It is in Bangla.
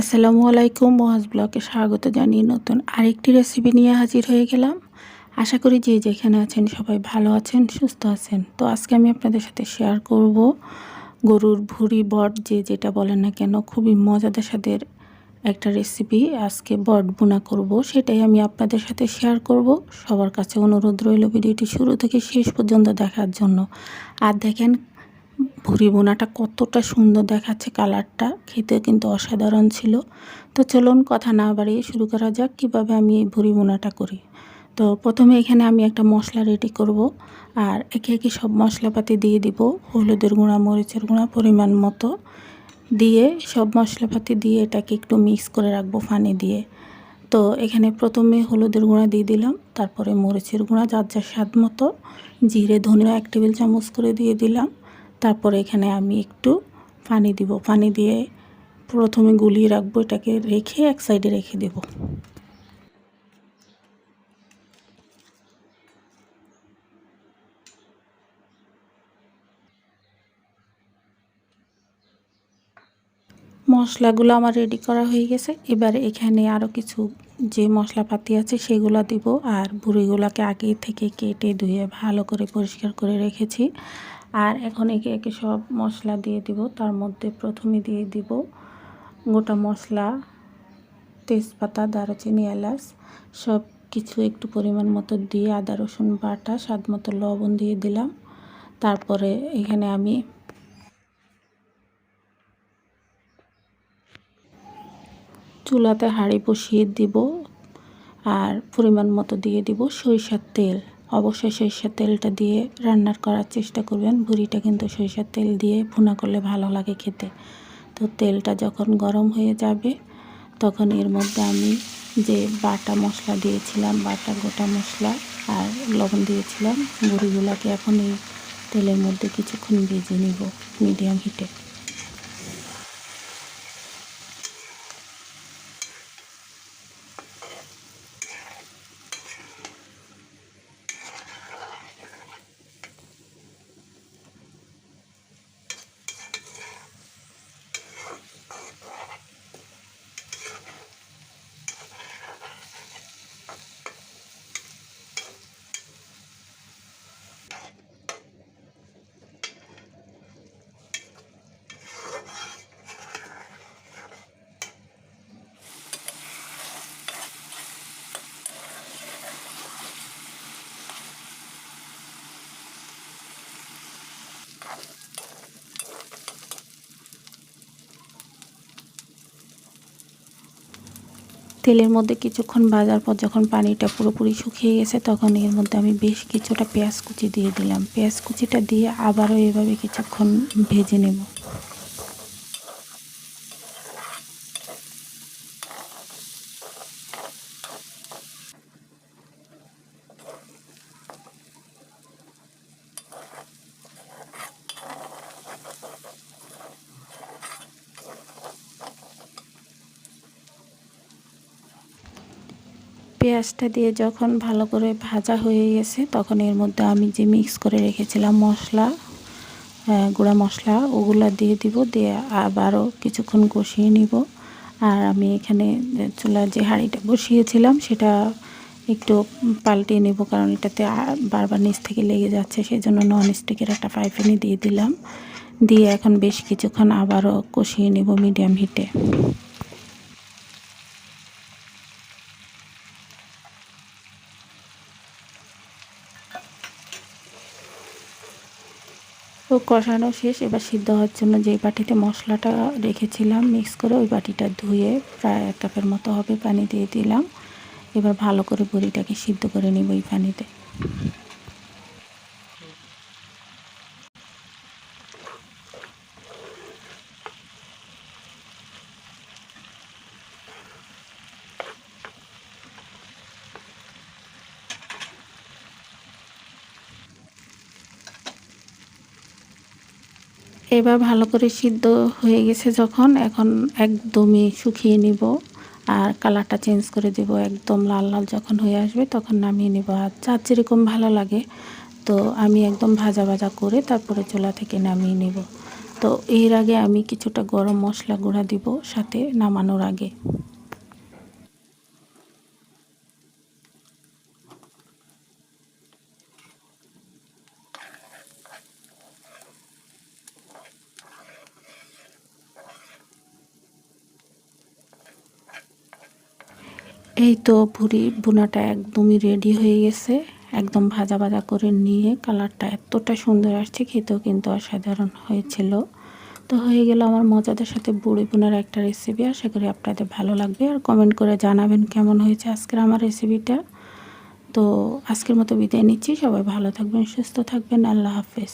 আসসালামু আলাইকুম মহাজ ব্লকে স্বাগত জানিয়ে নতুন আরেকটি রেসিপি নিয়ে হাজির হয়ে গেলাম। আশা করি যে যেখানে আছেন সবাই ভালো আছেন, সুস্থ আছেন। তো আজকে আমি আপনাদের সাথে শেয়ার করব গরুর ভুড়ি বট যে যেটা বলেন না কেন, খুবই মজাদার স্বাদের একটা রেসিপি আজকে বট বোনা করব, সেটাই আমি আপনাদের সাথে শেয়ার করব। সবার কাছে অনুরোধ রইল ভিডিওটি শুরু থেকে শেষ পর্যন্ত দেখার জন্য। আর দেখেন ভুরি বোনাটা কতটা সুন্দর দেখাচ্ছে কালারটা। খেতে কিন্তু অসাধারণ ছিল। তো চলুন কথা না বাড়িয়ে শুরু করা যাক, কীভাবে আমি এই ভুরি বোনাটা করি। তো প্রথমে এখানে আমি একটা মশলা রেডি করব আর একে একে সব মশলাপাতি দিয়ে দিব। হলুদের গুঁড়া, মরিচের গুঁড়া পরিমাণ মতো দিয়ে সব মশলাপাতি দিয়ে এটাকে একটু মিক্স করে রাখব পানি দিয়ে। তো এখানে প্রথমে হলুদের গুঁড়া দিয়ে দিলাম, তারপরে মরিচের গুঁড়া, যার যার স্বাদ মতো, জিরে, ধনিয়া এক টেবিল চামচ করে দিয়ে দিলাম। তারপরে এখানে আমি একটু পানি দিব। পানি দিয়ে প্রথমে গুলিয়ে রাখব, এটাকে রেখে এক সাইডে রেখে দেব। মশলাগুলো আমার রেডি করা হয়ে গেছে। এবারে এখানে আরও কিছু যে মশলাপাতি আছে সেগুলো দিব। আর বুড়িগুলোকে আগে থেকে কেটে ধুয়ে ভালো করে পরিষ্কার করে রেখেছি। আর এখন একে একে সব মশলা দিয়ে দিব। তার মধ্যে প্রথমে দিয়ে দিব গোটা মশলা, তেজপাতা, দারুচিনি, এলাচ সব কিছু একটু পরিমাণ মতো দিয়ে আদা, রসুন, বাটা, স্বাদ মতো লবণ দিয়ে দিলাম। তারপরে এখানে আমি চুলাতে হাঁড়ি বসিয়ে দিব আর পরিমাণ মতো দিয়ে দিব সরিষার তেল। অবশ্যই সরিষার তেলটা দিয়ে রান্নার করার চেষ্টা করবেন। ভুড়িটা কিন্তু সরিষার তেল দিয়ে ভুনা করলে ভালো লাগে খেতে। তো তেলটা যখন গরম হয়ে যাবে, তখন এর মধ্যে আমি যে বাটা মশলা দিয়েছিলাম, বাটা গোটা মশলা আর লবণ দিয়েছিলাম বুড়িগুলোকে এখন এই তেলের মধ্যে কিছুক্ষণ ভেজে নিব মিডিয়াম হিটে। তেলের মধ্যে কিছুক্ষণ ভাজার পর যখন পানিটা পুরোপুরি শুকিয়ে গেছে, তখন এর মধ্যে আমি বেশ কিছুটা পেঁয়াজ কুচি দিয়ে দিলাম। পেঁয়াজ কুচিটা দিয়ে আবারও এভাবে কিছুক্ষণ ভেজে নেব। পেঁয়াজটা দিয়ে যখন ভালো করে ভাজা হয়ে গেছে, তখন এর মধ্যে আমি যে মিক্স করে রেখেছিলাম মশলা গুঁড়া মশলা, ওগুলা দিয়ে দিব, দিয়ে আবারও কিছুক্ষণ কষিয়ে নিব। আর আমি এখানে চুলা যে হাঁড়িটা বসিয়েছিলাম, সেটা একটু পাল্টিয়ে নেব, কারণ এটাতে বারবার নিচ থেকে লেগে যাচ্ছে সেই জন্য নন স্টিকের একটা পাইপিনি দিয়ে দিলাম। দিয়ে এখন বেশ কিছুক্ষণ আবারও কষিয়ে নেব মিডিয়াম হিটে তো কষানো শেষ। এবার সিদ্ধ হওয়ার জন্য যে বাটিতে মশলাটা রেখেছিলাম মিক্স করে, ওই বাটিটা ধুয়ে প্রায় এক কাপের মতো হবে পানি দিয়ে দিলাম। এবার ভালো করে বড়িটাকে সিদ্ধ করে নিব ওই পানিতে। এবার ভালো করে সিদ্ধ হয়ে গেছে যখন, এখন একদমই শুকিয়ে নিব আর কালারটা চেঞ্জ করে দেব। একদম লাল লাল যখন হয়ে আসবে তখন নামিয়ে নেব। আর চার যেরকম ভালো লাগে, তো আমি একদম ভাজা ভাজা করে তারপরে চোলা থেকে নামিয়ে নেব। তো এর আগে আমি কিছুটা গরম মশলা গুঁড়া দিব সাথে নামানোর আগে। এই তো ভুড়ি বোনাটা একদমই রেডি হয়ে গেছে। একদম ভাজা ভাজা করে নিয়ে কালারটা এতটা সুন্দর আসছে, খেতেও কিন্তু অসাধারণ হয়েছিল। তো হয়ে গেল আমার মজাদের সাথে বুড়ি বোনার একটা রেসিপি আশা করি আপনাদের ভালো লাগবে। আর কমেন্ট করে জানাবেন কেমন হয়েছে আজকের আমার রেসিপিটা তো আজকের মতো বিদায় নিচ্ছি। সবাই ভালো থাকবেন, সুস্থ থাকবেন। আল্লাহ হাফেজ।